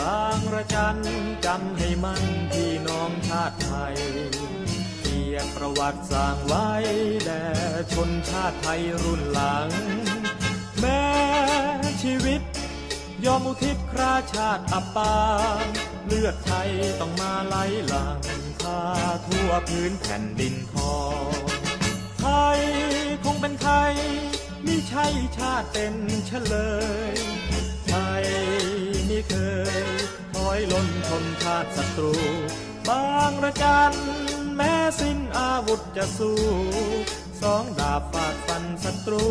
บังรัชช์จำให้มั่นพี่น้องชาติไทยเกียรติประวัติสร้างไว้แด่ชนชาติไทยรุ่นหลัง แม้ชีวิต ยอมอุทิศคราชาติอับปางเลือดไทยต้องมาไหลหลังพาทั่วพื้นแผ่นดินทองไทยคงเป็นไทยไมิใช่ชาติเป็นเฉลย เคยถอยล้นทนชาติศัตรู บางระจัน แม้สิ้นอาวุธจะสู้ สองดาบฟาดฟันศัตรู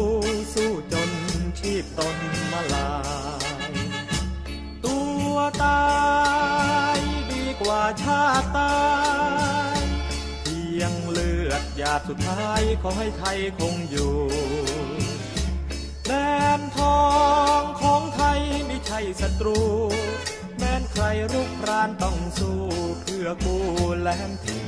สู้จนชีพตนมาลาย ตัวตายดีกว่าชาติตายเพียงเลือดหยาดสุดท้ายขอให้ไทยคงอยู่ ศัตรู แม้นใครรุกรานต้องสู้เพื่อกู้แหลมถิ่น